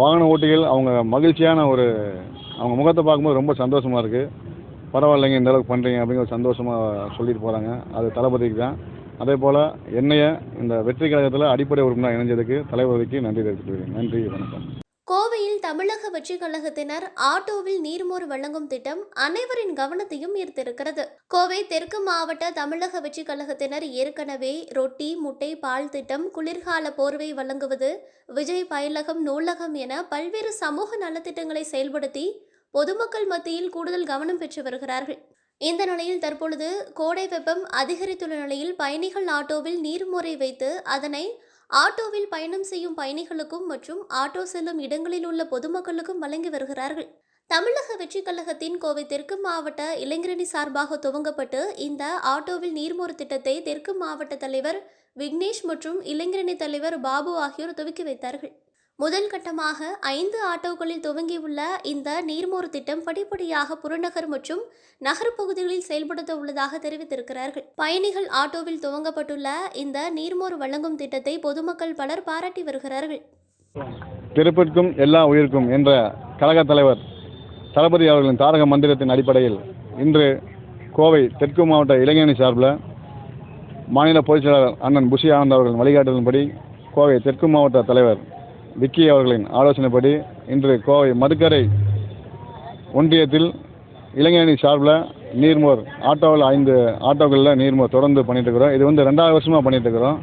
வாகன ஓட்டிகள் அவங்க மகிழ்ச்சியான ஒரு அவங்க முகத்தை பார்க்கும்போது ரொம்ப சந்தோஷமாக இருக்குது பரவாயில்லைங்க இந்தளவுக்கு பண்ணுறீங்க அப்படிங்கிற ஒரு சந்தோஷமாக சொல்லிட்டு போகிறாங்க அது தளபதிக்கு தான். அதே போல் என்னைய இந்த வெற்றி கழகத்தில் அடிப்படை உறுப்பினர் இணைஞ்சதுக்கு தலைவருக்கு நன்றி தெரிவித்துக்கிறேன் நன்றி வணக்கம். தமிழக வெற்றி கழகத்தினர் ஆட்டோவில் நீர்மோர் வழங்கும் திட்டம் அனைவரின் கவனத்தையும் ஈர்த்திருக்கிறது. கோவை தெற்கு மாவட்ட தமிழக வெற்றி கழகத்தினர் ஏற்கனவே ரொட்டி முட்டை பால் திட்டம் குளிர்கால போர்வை வழங்குவது விஜய் பயிலகம் நூலகம் என பல்வேறு சமூக நலத்திட்டங்களை செயல்படுத்தி பொதுமக்கள் மத்தியில் கூடுதல் கவனம் பெற்று வருகிறார்கள். இந்த நிலையில் தற்பொழுது கோடை வெப்பம் அதிகரித்துள்ள நிலையில் பயணிகள் ஆட்டோவில் நீர்முறை வைத்து அதனை ஆட்டோவில் பயணம் செய்யும் பயணிகளுக்கும் மற்றும் ஆட்டோ செல்லும் இடங்களில் உள்ள பொதுமக்களுக்கும் வழங்கி வருகிறார்கள். தமிழக வெற்றிக் கழகத்தின் கோவை தெற்கு மாவட்ட இளைஞரணி சார்பாக துவங்கப்பட்டு இந்த ஆட்டோவில் நீர்மோர் திட்டத்தை தெற்கு மாவட்ட தலைவர் விக்னேஷ் மற்றும் இளைஞரணி தலைவர் பாபு ஆகியோர் துவக்கி வைத்தார்கள். முதல் கட்டமாக ஐந்து ஆட்டோக்களில் துவங்கியுள்ள இந்த நீர்மோர் திட்டம் படிப்படியாக புறநகர் மற்றும் நகர் பகுதிகளில் செயல்படுத்த உள்ளதாக தெரிவித்திருக்கிறார்கள். பயணிகள் ஆட்டோவில் துவங்கப்பட்டுள்ள இந்த நீர்மோர் வழங்கும் திட்டத்தை பொதுமக்கள் பலர் பாராட்டி வருகிறார்கள். திருப்பிற்கும் எல்லா உயிருக்கும் என்ற கழக தலைவர் தளபதி அவர்களின் தாரக மந்திரத்தின் அடிப்படையில் இன்று கோவை தெற்கு மாவட்ட இளைஞரணி சார்பில் மாநில பொதுச் செயலாளர் அண்ணன் புஷி ஆனந்த் அவர்களின் வழிகாட்டுதலின்படி கோவை தெற்கு மாவட்ட தலைவர் விக்கி அவர்களின் ஆலோசனைப்படி இன்று கோவை மதுக்கரை ஒன்றியத்தில் இளைஞரணி சார்பில் நீர்மோர் ஆட்டோவில் ஐந்து ஆட்டோக்களில் நீர்மோர் தொடர்ந்து பண்ணிட்டு இருக்கிறோம் இது வந்து ரெண்டாவது வருஷமாக பண்ணிட்டு இருக்கிறோம்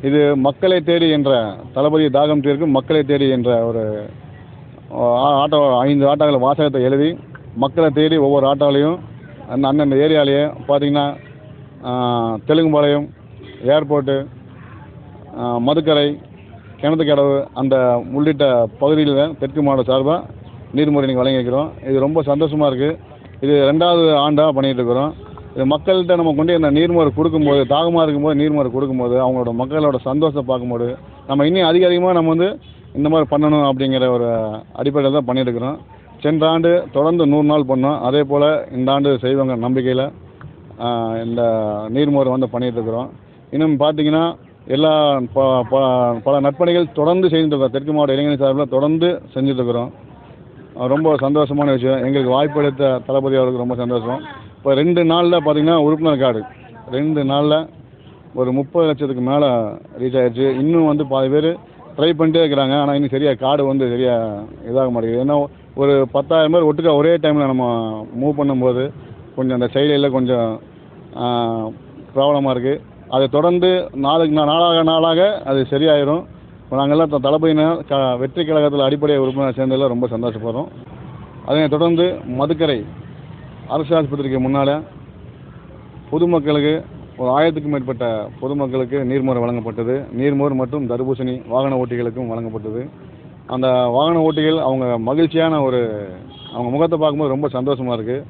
இது மக்களை தேடி என்ற தளபதி தாகம் தீர்க்கும் மக்களை தேடி என்ற ஒரு ஆட்டோ ஐந்து ஆட்டோக்களை வாசகத்தை எழுதி மக்களை தேடி ஒவ்வொரு ஆட்டோலையும் அந்த அந்தந்த ஏரியாலேயே பார்த்தீங்கன்னா தெலுங்குபாளையம் ஏர்போர்ட்டு மதுக்கரை கிணத்துக்கடவு அந்த உள்ளிட்ட பகுதிகளில் தெற்கு மாவட்ட சார்பாக நீர்முறை நீங்கள் வழங்கியிருக்கிறோம் இது ரொம்ப சந்தோஷமாக இருக்குது இது ரெண்டாவது ஆண்டாக பண்ணிகிட்டு இருக்கிறோம். இது மக்கள்கிட்ட நம்ம கொண்டு இந்த நீர்மோர் கொடுக்கும்போது தாகமாக இருக்கும்போது நீர்மோர் கொடுக்கும்போது அவங்களோட மக்களோட சந்தோஷத்தை பார்க்கும்போது நம்ம இன்னும் அதிக அதிகமாக நம்ம வந்து இந்த மாதிரி பண்ணணும் அப்படிங்கிற ஒரு அடிப்படையில் தான் பண்ணிட்டுருக்குறோம் சென்ற ஆண்டு தொடர்ந்து நூறு நாள் பண்ணோம். அதே போல் இந்த ஆண்டு செய்வாங்க நம்பிக்கையில் இந்த நீர்மோர் வந்து பண்ணிட்டு இருக்கிறோம். இன்னும் பார்த்தீங்கன்னா எல்லா ப ப- பல நற்பணிகள் தொடர்ந்து செஞ்சுட்டு இருக்கோம் தெற்கு மாவட்ட இளைஞர் சார்பில் தொடர்ந்து செஞ்சுட்ருக்குறோம் ரொம்ப சந்தோஷமான விஷயம். எங்களுக்கு வாய்ப்பு எடுத்த தளபதி அவருக்கு ரொம்ப சந்தோஷம். இப்போ ரெண்டு நாளில் பார்த்தீங்கன்னா உறுப்பினர் கார்டு. ரெண்டு நாளில் ஒரு முப்பது லட்சத்துக்கு மேலே ரீச் ஆகிடுச்சு இன்னும் வந்து பாதி பேர் ட்ரை பண்ணிட்டே இருக்கிறாங்க. ஆனால் இன்னும் சரியாக கார்டு வந்து சரியாக இதாக மாட்டேங்குது. ஏன்னா ஒரு பத்தாயிரம் பேர் ஒட்டுக்கா ஒரே டைமில் நம்ம மூவ் பண்ணும்போது கொஞ்சம் அந்த செயலியில் கொஞ்சம் ப்ராப்ளமாக இருக்குது அதை தொடர்ந்து நாளுக்கு நா- நாளாக நாளாக அது சரியாயிரும். இப்போ நாங்கள்லாம் த- தளபதியினர் க வெற்றி கழகத்தில் அடிப்படை உறுப்பினர் சேர்ந்ததில் ரொம்ப சந்தோஷப்படுறோம். அதனை தொடர்ந்து மதுக்கரை அரசு ஆஸ்பத்திரிக்கு முன்னால் பொதுமக்களுக்கு ஒரு ஆயிரத்துக்கும் மேற்பட்ட பொதுமக்களுக்கு நீர்மோர் வழங்கப்பட்டது. நீர்மோர் மற்றும் தர்பூசணி வாகன ஓட்டிகளுக்கும் வழங்கப்பட்டது. அந்த வாகன ஓட்டிகள் அவங்க மகிழ்ச்சியான ஒரு அவங்க முகத்தை பார்க்கும்போது ரொம்ப சந்தோஷமாக இருக்குது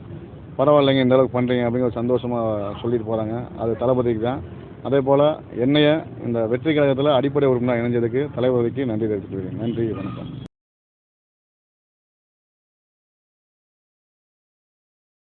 பரவாயில்லைங்க இந்த அளவுக்கு பண்ணுறீங்க அப்படிங்கிற ஒரு சந்தோஷமாக சொல்லிட்டு போகிறாங்க அது தளபதிக்கு தான். அதே போல் என்னைய இந்த வெற்றி கழகத்தில் அடிப்படை உறுப்பினர் இணைஞ்சதுக்கு தலைவருக்கு நன்றி தெரிவித்துக்கிறேன் நன்றி வணக்கம்.